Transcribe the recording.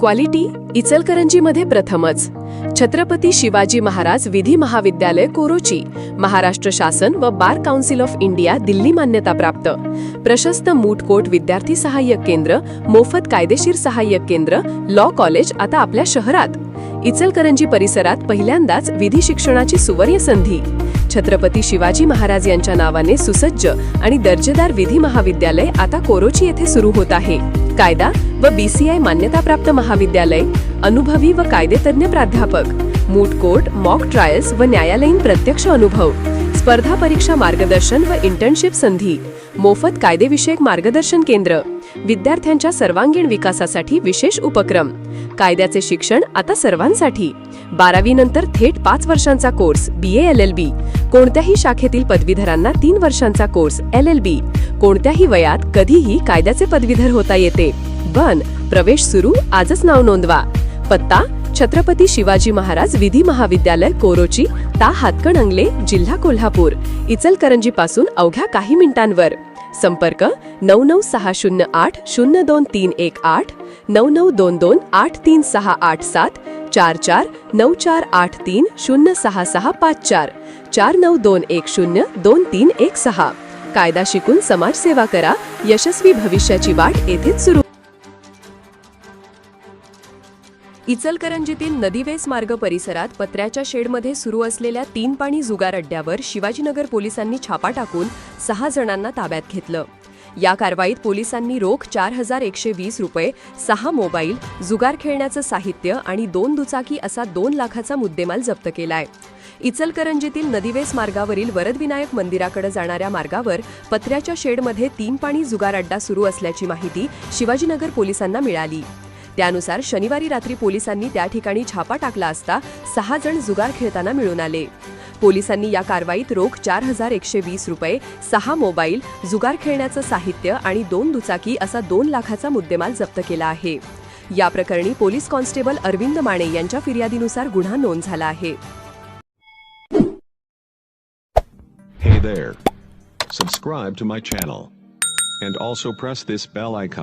Quality इचलकरंजीमध्ये प्रथमच. छत्रपती शिवाजी महाराज विधी महाविद्यालय कोरोची महाराष्ट्र शासन व bar council of India Delhi मान्यताप्राप्त. प्रशस्त मूठकोट विद्यार्थी सहाय्यक केंद्र मोफत कायदेशीर सहाय्यक केंद्र लॉ कॉलेज आता आपल्या शहरात. इचलकरंजी परिसरात पहिल्यांदाच विधी शिक्षणाची सुवर्ण संधी. छत्रपती शिवाजी महाराज यांच्या नावाने सुसज्ज आणि दर्जेदार विधी महाविद्यालय आता कोरोची येथे सुरू होत आहे. कायदा व बीसीआय मान्यताप्राप्त महाविद्यालय अनुभवी व कायदेतज्ञ प्राध्यापक मूट कोर्ट मॉक ट्रायल्स व न्यायालयीन प्रत्यक्ष अनुभव स्पर्धा परीक्षा मार्गदर्शन व इंटर्नशिप संधी मोफत कायदेविषयक मार्गदर्शन केंद्र विद्यार्थ्यांच्या सर्वांगीण विकासासाठी विशेष उपक्रम कायद्याचे शिक्षण आता सर्वांसाठी. बारावी नंतर थेट पाच वर्षांचा course B L L B. कोणत्याही शाखेतील पदवीधरांना तीन वर्षांचा कोर्स एल एल बी. कोणत्याही वयात कधीही कायद्याचे पदवीधर होता येते. बन प्रवेश सुरू आजच नाव नोंदवा. पत्ता छत्रपती शिवाजी महाराज विधी महाविद्यालय कोरोची ता हातकणंगले जिल्हा कोल्हापूर. इचलकरंजी पासून अवघ्या काही मिनिटांवर. संपर्क नऊ नऊ सहा शून्य आठ शून्य दोन तीन एक आठ नऊ नऊ दोन दोन आठ तीन सहा आठ सात चार चार नऊ चार आठ तीन शून्य सहा सहा पाच चार. चार नऊ दोन एक शून्य दोन तीन एक सहा. कायदा शिकून समाजसेवा करा. यशस्वी भविष्याची वाट येथेच सुरू इचलकरंजीतील नदीवेस मार्ग परिसरात पत्र्याच्या शेडमध्ये सुरू असलेल्या तीन पाणी जुगार अड्ड्यावर शिवाजीनगर पोलिसांनी छापा टाकून सहा जणांना ताब्यात घेतलं. या कारवाईत पोलिसांनी रोख चार हजार एकशे वीस रुपये सहा मोबाईल जुगार खेळण्याचं साहित्य आणि दोन दुचाकी असा दोन लाखाचा मुद्देमाल जप्त केलाय. इचलकरंजीतील नदीवेस मार्गावरील वरदविनायक मंदिराकडे जाणाऱ्या मार्गावर पत्र्याच्या शेडमध्ये तीन पाणी जुगार अड्डा सुरू असल्याची माहिती शिवाजीनगर पोलिसांना मिळाली. त्यानुसार शनिवारी रात्री पोलिसांनी त्या ठिकाणी छापा टाकला असता सहा जण जुगार खेळताना मिळून आले पोलिसांनी या कारवाईत रोख चार हजार एकशे वीस रुपये सहा मोबाईल जुगार खेळण्याचं साहित्य आणि दोन दुचाकी असा दोन लाखाचा मुद्देमाल जप्त केला आहे या प्रकरणी पोलीस कॉन्स्टेबल अरविंद माने यांच्या फिर्यादीनुसार गुन्हा नोंद झाला आहे Hey there. Subscribe to my channel. And also press this bell icon.